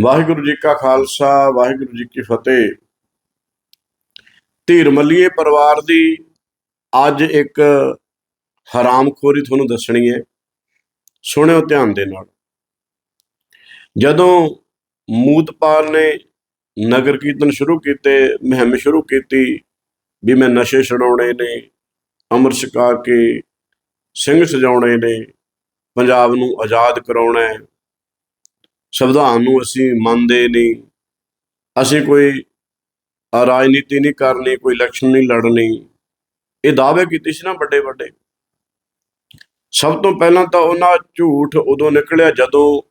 ਵਾਹਿਗੁਰੂ ਜੀ ਕਾ ਖਾਲਸਾ, ਵਾਹਿਗੁਰੂ ਜੀ ਕੀ ਫਤਿਹ। ਧੀਰ ਮੱਲੀਏ ਪਰਿਵਾਰ ਦੀ ਅੱਜ ਇੱਕ ਹਰਾਮਖੋਰੀ ਤੁਹਾਨੂੰ ਦੱਸਣੀ ਹੈ। ਸੁਣਿਓ ਧਿਆਨ ਦੇ ਨਾਲ। ਜਦੋਂ ਮੂਤਪਾਲ ਨੇ ਨਗਰ ਕੀਰਤਨ ਸ਼ੁਰੂ ਕੀਤੇ, ਮੁਹਿੰਮ ਸ਼ੁਰੂ ਕੀਤੀ ਵੀ ਮੈਂ ਨਸ਼ੇ ਛਡਾਉਣੇ ਨੇ, ਅੰਮ੍ਰਿਤ ਛਕਾ ਕੇ ਸਿੰਘ ਸਜਾਉਣੇ ਨੇ, ਪੰਜਾਬ ਨੂੰ ਆਜ਼ਾਦ ਕਰਾਉਣਾ ਹੈ ਸੰਵਿਧਾਨ ਨੂੰ ਅਸੀਂ ਮੰਨਦੇ ਨਹੀਂ। ਅਸੀਂ ਕੋਈ ਰਾਜਨੀਤੀ ਨਹੀਂ ਕਰਨੀ, ਕੋਈ ਇਲੈਕਸ਼ਨ ਨਹੀਂ ਲੜਨੀ। ਇਹ ਦਾਅਵੇ ਕੀਤੇ ਸੀ ਨਾ ਵੱਡੇ ਵੱਡੇ ਸਭ ਤੋਂ ਪਹਿਲਾਂ ਤਾਂ ਉਹਨਾਂ ਝੂਠ ਉਦੋਂ ਨਿਕਲਿਆ ਜਦੋਂ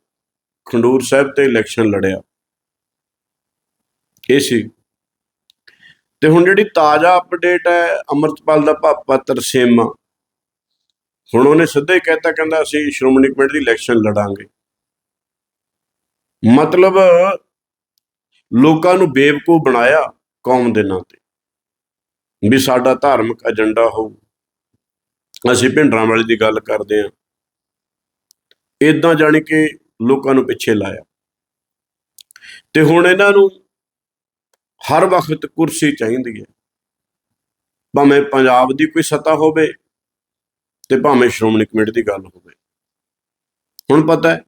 ਖੰਡੂਰ ਸਾਹਿਬ ਤੇ ਇਲੈਕਸ਼ਨ ਲੜਿਆ। ਇਹ ਸੀ। ਤੇ ਹੁਣ ਜਿਹੜੀ ਤਾਜ਼ਾ ਅਪਡੇਟ ਹੈ, ਅਮਰਤਪਾਲ ਦਾ ਪਾਪਾ ਤਰਸੇਮਾ ਹੁਣ ਉਹਨੇ ਸਿੱਧਾ ਹੀ ਕਹਿਤਾ, ਕਹਿੰਦਾ ਅਸੀਂ ਸ਼੍ਰੋਮਣੀ ਕਮੇਟੀ ਦੀ ਇਲੈਕਸ਼ਨ ਲੜਾਂਗੇ। ਮਤਲਬ ਲੋਕਾਂ ਨੂੰ ਬੇਵਕੂਫ ਬਣਾਇਆ ਕੌਮ ਦੇ ਨਾਂ ਤੇ ਵੀ ਸਾਡਾ ਧਾਰਮਿਕ ਏਜੰਡਾ ਹੋਊ। ਅਸੀਂ ਭਿੰਡਰਾਂ ਵਾਲੀ ਦੀ ਗੱਲ ਕਰਦੇ ਆਂ ਇਦਾਂ ਜਾਣੀ ਕਿ ਲੋਕਾਂ ਨੂੰ ਪਿੱਛੇ ਲਾਇਆ। ਤੇ ਹੁਣ ਇਹਨਾਂ ਨੂੰ ਹਰ ਵਕਤ ਕੁਰਸੀ ਚਾਹੀਦੀ ਹੈ। ਭਾਵੇਂ ਪੰਜਾਬ ਦੀ ਕੋਈ ਸੱਤਾ ਹੋਵੇ ਤੇ ਭਾਵੇਂ ਸ਼੍ਰੋਮਣੀ ਕਮੇਟੀ ਦੀ ਗੱਲ ਹੋਵੇ। ਹੁਣ ਪਤਾ ਹੈ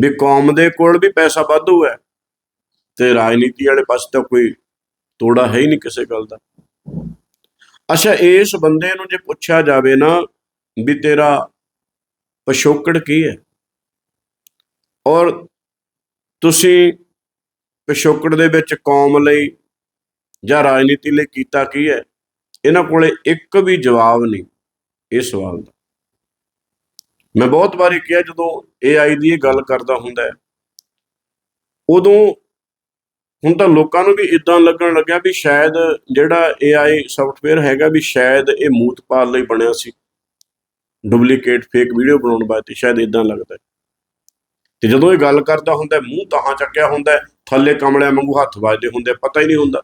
ਵੀ ਕੌਮ ਦੇ ਕੋਲ ਵੀ ਪੈਸਾ ਵਾਧੂ ਹੈ ਤੇ ਰਾਜਨੀਤੀ ਵਾਲੇ ਪਾਸੇ ਤਾਂ ਕੋਈ ਤੋੜਾ ਹੈ ਹੀ ਨਹੀਂ ਕਿਸੇ ਗੱਲ ਦਾ। ਅੱਛਾ, ਇਸ ਬੰਦੇ ਨੂੰ ਜੇ ਪੁੱਛਿਆ ਜਾਵੇ ਨਾ ਵੀ ਤੇਰਾ ਪਿਛੋਕੜ ਕੀ ਹੈ? ਔਰ ਤੁਸੀਂ ਪਿਛੋਕੜ ਦੇ ਵਿੱਚ ਕੌਮ ਲਈ ਜਾਂ ਰਾਜਨੀਤੀ ਲਈ ਕੀਤਾ ਕੀ ਹੈ? ਇਹਨਾਂ ਕੋਲੇ ਇੱਕ ਵੀ ਜਵਾਬ ਨਹੀਂ ਇਹ ਸਵਾਲ ਦਾ। ਮੈਂ ਬਹੁਤ ਵਾਰੀ ਕਿਹਾ, ਜਦੋਂ AI ਦੀ ਇਹ ਗੱਲ ਕਰਦਾ ਹੁੰਦਾ ਹੈ, ਉਦੋਂ ਹੁਣ ਤਾਂ ਲੋਕਾਂ ਨੂੰ ਵੀ ਇਦਾਂ ਲੱਗਣ ਲੱਗਿਆ ਵੀ ਸ਼ਾਇਦ ਜਿਹੜਾ AI ਸੌਫਟਵੇਅਰ ਹੈਗਾ ਵੀ ਸ਼ਾਇਦ ਇਹ ਮੂਤਪਾਲ ਲਈ ਬਣਿਆ ਸੀ। ਡੁਪਲੀਕੇਟ ਫੇਕ ਵੀਡੀਓ ਬਣਾਉਣ ਵਾਸਤੇ ਸ਼ਾਇਦ ਇਦਾਂ ਲੱਗਦਾ ਤੇ ਜਦੋਂ ਇਹ ਗੱਲ ਕਰਦਾ ਹੁੰਦਾ ਮੂੰਹ ਤਾਂ ਚੱਕਿਆ ਹੁੰਦਾ ਥੱਲੇ ਕਮਲਿਆਂ ਵਾਂਗੂ ਹੱਥ ਵੱਜਦੇ ਹੁੰਦੇ ਪਤਾ ਹੀ ਨਹੀਂ ਹੁੰਦਾ।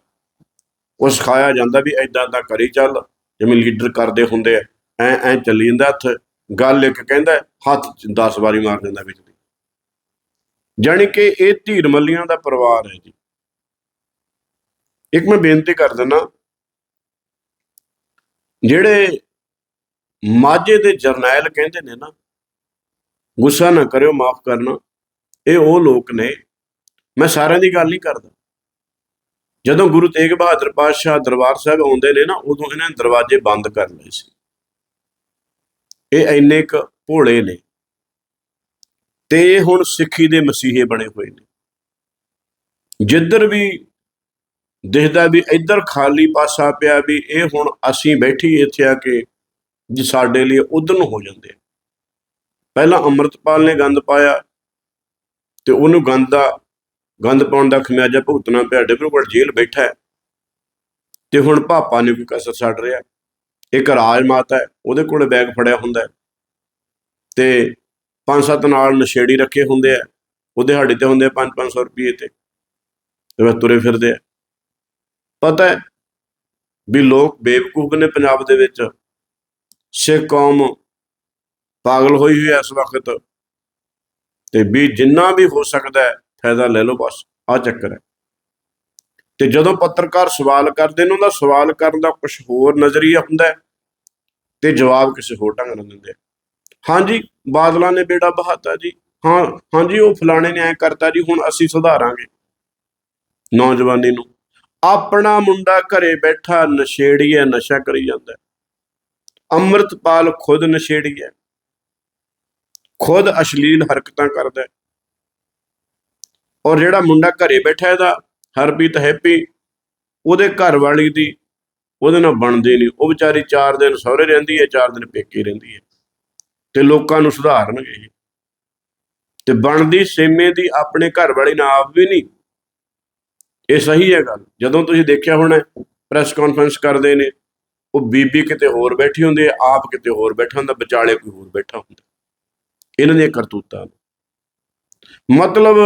ਉਹ ਸਿਖਾਇਆ ਜਾਂਦਾ ਵੀ ਐਦਾਂ ਦਾ ਕਰੀ ਚੱਲ, ਜਿਵੇਂ ਲੀਡਰ ਕਰਦੇ ਹੁੰਦੇ ਆ ਐ ਐ ਚੱਲੀ ਜਾਂਦਾ ਹੱਥ। ਗੱਲ ਇੱਕ ਕਹਿੰਦਾ ਹੱਥ 'ਚ 10 ਵਾਰੀ ਮਾਰ ਦਿੰਦਾ ਵਿੱਚ ਦੀ। ਜਾਣੀ ਕਿ ਇਹ ਧੀਰ ਮੱਲੀਆਂ ਦਾ ਪਰਿਵਾਰ ਹੈ ਜੀ। ਇੱਕ ਮੈਂ ਬੇਨਤੀ ਕਰ ਦਿੰਦਾ, ਜਿਹੜੇ ਮਾਝੇ ਦੇ ਜਰਨੈਲ ਕਹਿੰਦੇ ਨੇ ਨਾ, ਗੁੱਸਾ ਨਾ ਕਰਿਓ, ਮਾਫ ਕਰਨਾ, ਇਹ ਉਹ ਲੋਕ ਨੇ, ਮੈਂ ਸਾਰਿਆਂ ਦੀ ਗੱਲ ਨਹੀਂ ਕਰਦਾ। ਜਦੋਂ ਗੁਰੂ ਤੇਗ ਬਹਾਦਰ ਪਾਤਸ਼ਾਹ ਦਰਬਾਰ ਸਾਹਿਬ ਆਉਂਦੇ ਨੇ ਨਾ, ਉਦੋਂ ਇਹਨਾਂ ਨੇ ਦਰਵਾਜ਼ੇ ਬੰਦ ਕਰ ਲਏ ਸੀ। ਇਹ ਇੰਨੇ ਕੁ ਭੋਲੇ ਨੇ ਤੇ ਇਹ ਹੁਣ ਸਿੱਖੀ ਦੇ ਮਸੀਹੇ ਬਣੇ ਹੋਏ ਨੇ। ਜਿੱਧਰ ਵੀ ਦਿਖਦਾ ਵੀ ਇੱਧਰ ਖਾਲੀ ਪਾਸਾ ਪਿਆ ਵੀ ਇਹ ਹੁਣ ਅਸੀਂ ਬੈਠੀ ਇੱਥੇ ਆ ਕੇ ਜੀ ਸਾਡੇ ਲਈ ਉਧਰ ਨੂੰ ਹੋ ਜਾਂਦੇ ਪਹਿਲਾਂ ਅੰਮ੍ਰਿਤਪਾਲ ਨੇ ਗੰਦ ਪਾਇਆ ਤੇ ਉਹਨੂੰ ਗੰਦ ਦਾ ਗੰਦ ਪਾਉਣ ਦਾ ਖਮਿਆਜਾ ਭੁਗਤਣਾ ਪਿਆ। ਡਿਬਰੂਗੜ੍ਹ ਜੇਲ੍ਹ ਬੈਠਾ ਹੈ ਤੇ ਹੁਣ ਭਾਪਾ ਨੇ ਕੋਈ ਕਸਰ ਛੱਡ ਰਿਹਾ। ਇੱਕ ਰਾਜ ਮਾਤਾ ਹੈ, ਉਹਦੇ ਕੋਲ ਬੈਗ ਫੜਿਆ ਹੁੰਦਾ ਹੈ। ਤੇ ਪੰਜ ਸੱਤ ਨਾਲ ਨਸ਼ੇੜੀ ਰੱਖੇ ਹੁੰਦੇ ਆ ਉਹਦੇ ਹਾੜੇ ਤੇ ਹੁੰਦੇ 5-500 ਰੁਪਏ ਤੇ ਤੇ ਬਸ ਤੁਰੇ ਫਿਰਦੇ ਆ। ਪਤਾ ਹੈ ਵੀ ਲੋਕ ਬੇਵਕੂਫ ਨੇ ਪੰਜਾਬ ਦੇ ਵਿੱਚ। ਸਿੱਖ ਕੌਮ ਪਾਗਲ ਹੋਈ ਹੋਈ ਹੈ ਇਸ ਵਕਤ। ਤੇ ਵੀ ਜਿੰਨਾ ਵੀ ਹੋ ਸਕਦਾ ਹੈ, ਫਾਇਦਾ ਲੈ ਲਓ ਬਸ ਆ ਚੱਕਰ ਹੈ। ਤੇ ਜਦੋਂ ਪੱਤਰਕਾਰ ਸਵਾਲ ਕਰਦੇ ਨੇ, ਉਹਦਾ ਸਵਾਲ ਕਰਨ ਦਾ ਕੁਝ ਹੋਰ ਨਜ਼ਰੀਆ ਹੁੰਦਾ ਤੇ ਜਵਾਬ ਕਿਸੇ ਹੋਰ ਢੰਗ ਨਾਲ ਦਿੰਦੇ ਹਾਂਜੀ ਬਾਦਲਾਂ ਨੇ ਬੇੜਾ ਬਹਾਤਾ ਜੀ। ਹਾਂ ਹਾਂਜੀ ਉਹ ਫਲਾਣੇ ਨੇ ਐ ਕਰਤਾ ਜੀ, ਹੁਣ ਅਸੀਂ ਸੁਧਾਰਾਂਗੇ ਨੌਜਵਾਨੀ ਨੂੰ। ਆਪਣਾ ਮੁੰਡਾ ਘਰੇ ਬੈਠਾ ਨਸ਼ੇੜੀ ਹੈ ਨਸ਼ਾ ਕਰੀ ਜਾਂਦਾ ਅੰਮ੍ਰਿਤਪਾਲ ਖੁਦ ਨਸ਼ੇੜੀ ਹੈ। ਖੁਦ ਅਸ਼ਲੀਲ ਹਰਕਤਾਂ ਕਰਦਾ ਔਰ ਜਿਹੜਾ ਮੁੰਡਾ ਘਰੇ ਬੈਠਾ ਇਹਦਾ ਹਰਪ੍ਰੀਤ ਹੈਪੀ, ਉਹਦੇ ਘਰ ਵਾਲੀ ਦੀ ਉਹਦੇ ਨਾਲ ਬਣਦੀ ਨਹੀਂ। ਉਹ ਵਿਚਾਰੀ 4 ਦਿਨ ਸਹੁਰੇ ਰਹਿੰਦੀ ਹੈ 4 ਦਿਨ ਪੇਕੇ ਰਹਿੰਦੀ ਹੈ। ਤੇ ਲੋਕਾਂ ਨੂੰ ਸੁਧਾਰਨਗੇ ਤੇ ਬਣਦੀ ਸੇਮੇ ਦੀ ਆਪਣੇ ਘਰ ਵਾਲੀ ਨਾਲ ਆਪ ਵੀ ਨਹੀਂ। ਇਹ ਸਹੀ ਹੈ ਗੱਲ। ਜਦੋਂ ਤੁਸੀਂ ਦੇਖਿਆ ਹੋਣਾ ਪ੍ਰੈਸ ਕਾਨਫਰੰਸ ਕਰਦੇ ਨੇ, ਉਹ ਬੀਬੀ ਕਿਤੇ ਹੋਰ ਬੈਠੀ ਹੁੰਦੀ ਹੈ, ਆਪ ਕਿਤੇ ਹੋਰ ਬੈਠਾ ਹੁੰਦਾ, ਵਿਚਾਲੇ ਕੋਈ ਹੋਰ ਬੈਠਾ ਹੁੰਦਾ। ਇਹਨਾਂ ਦੀਆਂ ਕਰਤੂਤਾਂ ਮਤਲਬ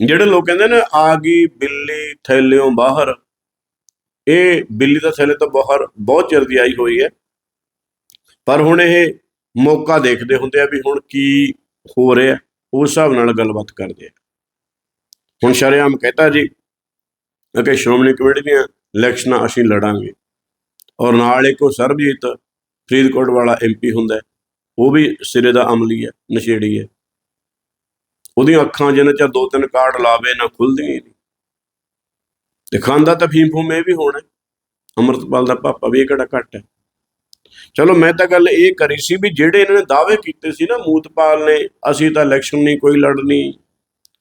ਜਿਹੜੇ ਲੋਕ ਕਹਿੰਦੇ ਨੇ, ਆ ਗਈ ਬਿੱਲੀ ਥੈਲਿਓਂ ਬਾਹਰ। ਇਹ ਬਿੱਲੀ ਤਾਂ ਥੈਲੇ ਤੋਂ ਬਾਹਰ ਬਹੁਤ ਚਿਰ ਦੀ ਆਈ ਹੋਈ ਹੈ। ਪਰ ਹੁਣ ਇਹ ਮੌਕਾ ਦੇਖਦੇ ਹੁੰਦੇ ਆ ਵੀ ਹੁਣ ਕੀ ਹੋ ਰਿਹਾ, ਉਸ ਹਿਸਾਬ ਨਾਲ ਗੱਲਬਾਤ ਕਰਦੇ ਆ। ਹੁਣ ਸ਼ਰੇਆਮ ਕਹਤਾ ਜੀ ਕਿ ਸ਼੍ਰੋਮਣੀ ਕਮੇਟੀ ਦੀਆਂ ਇਲੈਕਸ਼ਨਾਂ ਅਸੀਂ ਲੜਾਂਗੇ। ਔਰ ਨਾਲ ਇੱਕ ਉਹ ਸਰਬਜੀਤ ਫਰੀਦਕੋਟ ਵਾਲਾ ਐਮਪੀ ਹੁੰਦਾ ਉਹ ਵੀ ਸਿਰੇ ਦਾ ਅਮਲੀ ਹੈ, ਨਸ਼ੇੜੀ ਹੈ। ਉਹਦੀਆਂ ਅੱਖਾਂ ਜਿੰਨਾ ਚਿਰ ਦੋ ਤਿੰਨ ਕਾਰਡ ਲਾਵੇ ਨਾ ਖੁੱਲਦੀਆਂ ਨਹੀਂ। ਤੇ ਖਾਂਦਾ ਤਾਂ ਫੀਮ ਫੂਮ ਇਹ ਵੀ ਹੋਣਾ। ਹੈ। ਅੰਮ੍ਰਿਤਪਾਲ ਦਾ ਪਾਪਾ ਵੀ ਇਹ ਕਿਹੜਾ ਘੱਟ ਹੈ। ਚਲੋ ਮੈਂ ਤਾਂ ਗੱਲ ਇਹ ਕਰੀ ਸੀ ਵੀ ਜਿਹੜੇ ਇਹਨਾਂ ਨੇ ਦਾਅਵੇ ਕੀਤੇ ਸੀ ਨਾ, ਮੂਤਪਾਲ ਨੇ, ਅਸੀਂ ਤਾਂ ਇਲੈਕਸ਼ਨ ਨਹੀਂ, ਕੋਈ ਲੜਨੀ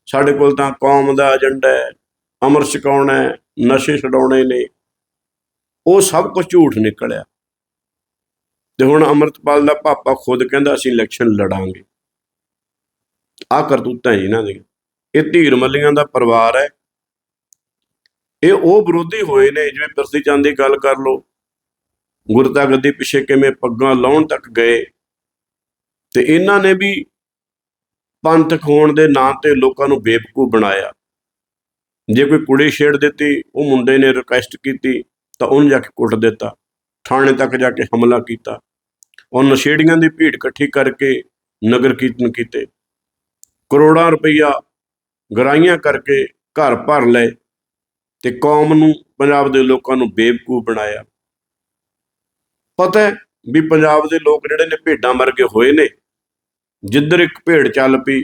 ਸਾਡੇ ਕੋਲ ਤਾਂ ਕੌਮ ਦਾ ਏਜੰਡਾ ਹੈ, ਅਮਰ ਛਕਾਉਣਾ ਹੈ, ਨਸ਼ੇ ਛਡਾਉਣੇ ਨੇ। ਉਹ ਸਭ ਕੁਝ ਝੂਠ ਨਿਕਲਿਆ। ਤੇ ਹੁਣ ਅੰਮ੍ਰਿਤਪਾਲ ਦਾ ਪਾਪਾ ਖੁਦ ਕਹਿੰਦਾ, ਅਸੀਂ ਇਲੈਕਸ਼ਨ ਲੜਾਂਗੇ। ਆ ਕਰਤੂਤਾਂ ਜੀ ਇਹਨਾਂ ਦੀਆਂ। ਇਹ ਧੀਰ ਮੱਲੀਆਂ ਦਾ ਪਰਿਵਾਰ ਹੈ। ਇਹ ਉਹ ਵਿਰੋਧੀ ਹੋਏ ਨੇ, ਜਿਵੇਂ ਪ੍ਰਸੀ ਚੰਦ ਦੀ ਗੱਲ ਕਰ ਲਓ। ਗੁਰਤਾ ਗੱਦੀ ਪਿੱਛੇ ਕਿਵੇਂ ਪੱਗਾਂ ਲਾਉਣ ਤੱਕ ਗਏ। ਤੇ ਇਹਨਾਂ ਨੇ ਵੀ ਪੰਥਕ ਹੋਣ ਦੇ ਨਾਂ ਤੇ ਲੋਕਾਂ ਨੂੰ ਬੇਵਕੂਫ ਬਣਾਇਆ। ਜੇ ਕੋਈ ਕੁੜੀ ਛੇੜ ਦਿੱਤੀ, ਉਹ ਮੁੰਡੇ ਨੇ ਰਿਕੁਐਸਟ ਕੀਤੀ, ਤਾਂ ਉਹਨੂੰ ਜਾ ਕੇ ਕੁੱਟ ਦਿੱਤਾ। ਥਾਣੇ ਤੱਕ ਜਾ ਕੇ ਹਮਲਾ ਕੀਤਾ। ਉਹ ਨਸ਼ੇੜੀਆਂ ਦੀ ਭੀੜ ਇਕੱਠੀ ਕਰਕੇ ਨਗਰ ਕੀਰਤਨ ਕੀਤੇ। ਕਰੋੜਾਂ ਰੁਪਈਆ ਗਰਾਈਆਂ ਕਰਕੇ ਘਰ ਭਰ ਲਏ ਤੇ ਕੌਮ ਨੂੰ, ਪੰਜਾਬ ਦੇ ਲੋਕਾਂ ਨੂੰ ਬੇਵਕੂਫ ਬਣਾਇਆ। ਪਤਾ ਹੈ ਵੀ ਪੰਜਾਬ ਦੇ ਲੋਕ ਜਿਹੜੇ ਨੇ ਭੇਡਾਂ ਵਰਗੇ ਹੋਏ ਨੇ, ਜਿੱਧਰ ਇੱਕ ਭੇਡ ਚੱਲ ਪਈ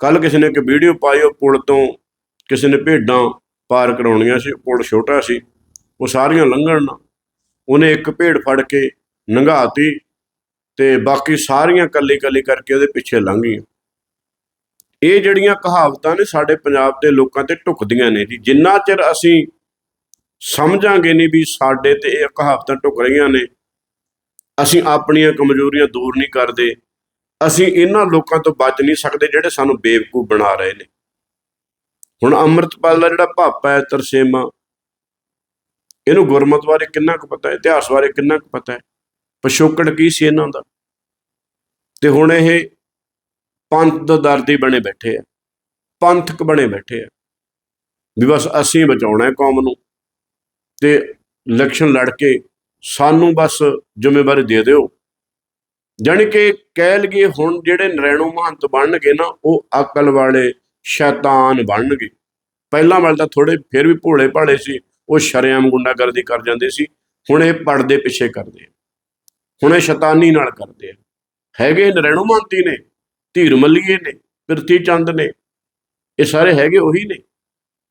ਕੱਲ ਕਿਸੇ ਨੇ ਇੱਕ ਵੀਡੀਓ ਪਾਈ, ਉਹ ਪੁਲ ਤੋਂ ਕਿਸੇ ਨੇ ਭੇਡਾਂ ਪਾਰ ਕਰਾਉਣੀਆਂ ਸੀ ਪੁਲ ਛੋਟਾ ਸੀ, ਉਹ ਸਾਰੀਆਂ ਲੰਘਣ ਨਾ, ਉਹਨੇ ਇੱਕ ਭੇਡ ਫੜ ਕੇ ਨੰਗਾਤੀ ਤੇ ਬਾਕੀ ਸਾਰੀਆਂ ਕੱਲੀ ਕੱਲੀ ਕਰਕੇ ਉਹਦੇ ਪਿੱਛੇ ਲੰਘ ਗਈਆਂ। ਇਹ ਜਿਹੜੀਆਂ ਕਹਾਵਤਾਂ ਨੇ ਸਾਡੇ ਪੰਜਾਬ ਦੇ ਲੋਕਾਂ ਤੇ ਢੁਕਦੀਆਂ ਨੇ ਜੀ। ਜਿੰਨਾ ਚਿਰ ਅਸੀਂ ਸਮਝਾਂਗੇ ਨਹੀਂ ਵੀ ਸਾਡੇ ਤੇ ਇਹ ਕਹਾਵਤਾਂ ਢੁਕ ਰਹੀਆਂ ਨੇ, ਅਸੀਂ ਆਪਣੀਆਂ ਕਮਜ਼ੋਰੀਆਂ ਦੂਰ ਨਹੀਂ ਕਰਦੇ, ਅਸੀਂ ਇਹਨਾਂ ਲੋਕਾਂ ਤੋਂ ਬਚ ਨਹੀਂ ਸਕਦੇ ਜਿਹੜੇ ਸਾਨੂੰ ਬੇਵਕੂਫ ਬਣਾ ਰਹੇ ਨੇ। ਹੁਣ ਅੰਮ੍ਰਿਤਪਾਲ ਦਾ ਜਿਹੜਾ ਭਾਪਾ ਹੈ ਤਰਸੇਮਾ, ਇਹਨੂੰ ਗੁਰਮਤ ਬਾਰੇ ਕਿੰਨਾ ਕੁ ਪਤਾ ਹੈ? ਇਤਿਹਾਸ ਬਾਰੇ ਕਿੰਨਾ ਕੁ ਪਤਾ ਹੈ? ਪਿਛੋਕੜ ਕੀ ਸੀ ਇਹਨਾਂ ਦਾ? ਤੇ ਹੁਣ ਇਹ ਪੰਥ ਦਾ ਦਰਦੀ ਬਣੇ ਬੈਠੇ ਆ, ਪੰਥਕ ਬਣੇ ਬੈਠੇ ਆ। ਵੀ ਬਸ ਅਸੀਂ ਬਚਾਉਣਾ ਕੌਮ ਨੂੰ ਤੇ ਇਲੈਕਸ਼ਨ ਲੜ ਕੇ ਸਾਨੂੰ ਬਸ ਜ਼ਿੰਮੇਵਾਰੀ ਦੇ ਦਿਓ। ਜਾਣੀ ਕਿ ਕਹਿ ਲਈਏ ਹੁਣ ਜਿਹੜੇ ਨਰੈਣੂ ਮਹੰਤ ਬਣਨਗੇ ਨਾ, ਉਹ ਅਕਲ ਵਾਲੇ ਸ਼ੈਤਾਨ ਬਣਨਗੇ। ਪਹਿਲਾਂ ਵਾਲੇ ਤਾਂ ਥੋੜੇ ਫਿਰ ਵੀ ਭੋਲੇ ਭਾਲੇ ਸੀ, ਉਹ ਸ਼ਰੇਆਮ ਗੁੰਡਾਗਰਦੀ ਕਰ ਜਾਂਦੇ ਸੀ, ਹੁਣ ਇਹ ਪਰਦੇ ਪਿੱਛੇ ਕਰਦੇ ਆ। ਹੁਣ ਇਹ ਸ਼ੈਤਾਨੀ ਨਾਲ ਕਰਦੇ ਆ। ਹੈਗੇ ਨਰੈਣੂ ਮਹੰਤੀ ਨੇ ਧੀਰ ਮੱਲੀਏ ਨੇ ਪ੍ਰਿਥੀ ਚੰਦ ਨੇ, ਇਹ ਸਾਰੇ ਹੈਗੇ ਉਹੀ ਨੇ।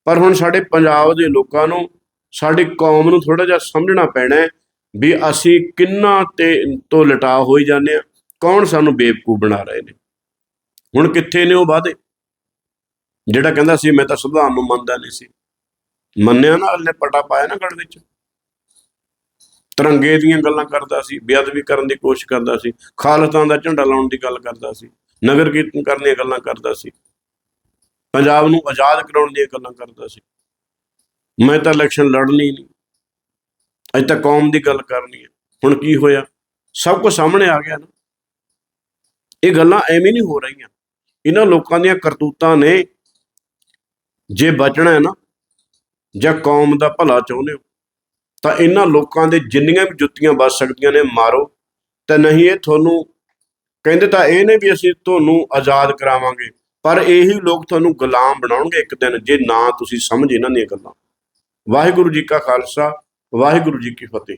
ਪਰ ਹੁਣ ਸਾਡੇ ਪੰਜਾਬ ਦੇ ਲੋਕਾਂ ਨੂੰ, ਸਾਡੀ ਕੌਮ ਨੂੰ ਥੋੜਾ ਜਿਹਾ ਸਮਝਣਾ ਪੈਣਾ ਹੈ ਵੀ ਅਸੀਂ ਕਿੰਨਾ ਤੇ ਤੋਂ ਲਟਾ ਹੋਈ ਜਾਂਦੇ ਆ ਕੌਣ ਸਾਨੂੰ ਬੇਵਕੂਫ ਬਣਾ ਰਹੇ ਨੇ। ਹੁਣ ਕਿੱਥੇ ਨੇ ਉਹ ਵਾਅਦੇ? ਜਿਹੜਾ ਕਹਿੰਦਾ ਸੀ, ਮੈਂ ਤਾਂ ਸੰਵਿਧਾਨ ਨੂੰ ਮੰਨਦਾ ਨਹੀਂ ਸੀ। ਮੰਨਿਆ ਨਾ ਅੱਲੇ ਪਟਾ ਪਾਇਆ ਨਾ ਗੜ ਵਿੱਚ। ਤਿਰੰਗੇ ਦੀਆਂ ਗੱਲਾਂ ਕਰਦਾ ਸੀ, ਬੇਅਦਬੀ ਕਰਨ ਦੀ ਕੋਸ਼ਿਸ਼ ਕਰਦਾ ਸੀ ਖਾਲਿਸਤਾਨ ਦਾ ਝੰਡਾ ਲਾਉਣ ਦੀ ਗੱਲ ਕਰਦਾ ਸੀ। ਨਗਰ ਕੀਰਤਨ ਕਰਨ ਦੀਆਂ ਗੱਲਾਂ ਕਰਦਾ ਸੀ। ਪੰਜਾਬ ਨੂੰ ਆਜ਼ਾਦ ਕਰਾਉਣ ਦੀਆਂ ਗੱਲਾਂ ਕਰਦਾ ਸੀ। ਮੈਂ ਤਾਂ ਇਲੈਕਸ਼ਨ ਲੜਨੀ ਨਹੀਂ। ਅੱਜ ਤਾਂ ਕੌਮ ਦੀ ਗੱਲ ਕਰਨੀ ਹੈ। ਹੁਣ ਕੀ ਹੋਇਆ? ਸਭ ਕੁਝ ਸਾਹਮਣੇ ਆ ਗਿਆ ਨਾ। ਇਹ ਗੱਲਾਂ ਐਵੇਂ ਨਹੀਂ ਹੋ ਰਹੀਆਂ। ਇਹਨਾਂ ਲੋਕਾਂ ਦੀਆਂ ਕਰਤੂਤਾਂ ਨੇ ਜੇ ਬਚਣਾ ਹੈ ਨਾ, ਜਾਂ ਕੌਮ ਦਾ ਭਲਾ ਚਾਹੁੰਦੇ ਹੋ, ਤਾਂ ਇਹਨਾਂ ਲੋਕਾਂ ਦੇ ਜਿੰਨੀਆਂ ਵੀ ਜੁੱਤੀਆਂ ਵੱਜ ਸਕਦੀਆਂ ਨੇ ਮਾਰੋ। ਤੇ ਨਹੀਂ ਇਹ ਤੁਹਾਨੂੰ ਕਹਿੰਦੇ ਤਾਂ ਇਹ ਨੇ ਵੀ ਅਸੀਂ ਤੁਹਾਨੂੰ ਆਜ਼ਾਦ ਕਰਾਵਾਂਗੇ, ਪਰ ਇਹੀ ਲੋਕ ਤੁਹਾਨੂੰ ਗੁਲਾਮ ਬਣਾਉਣਗੇ ਇੱਕ ਦਿਨ, ਜੇ ਨਾ ਤੁਸੀਂ ਸਮਝ ਇਹਨਾਂ ਦੀਆਂ ਗੱਲਾਂ। ਵਾਹਿਗੁਰੂ ਜੀ ਕਾ ਖਾਲਸਾ, ਵਾਹਿਗੁਰੂ ਜੀ ਕੀ ਫਤਿਹ।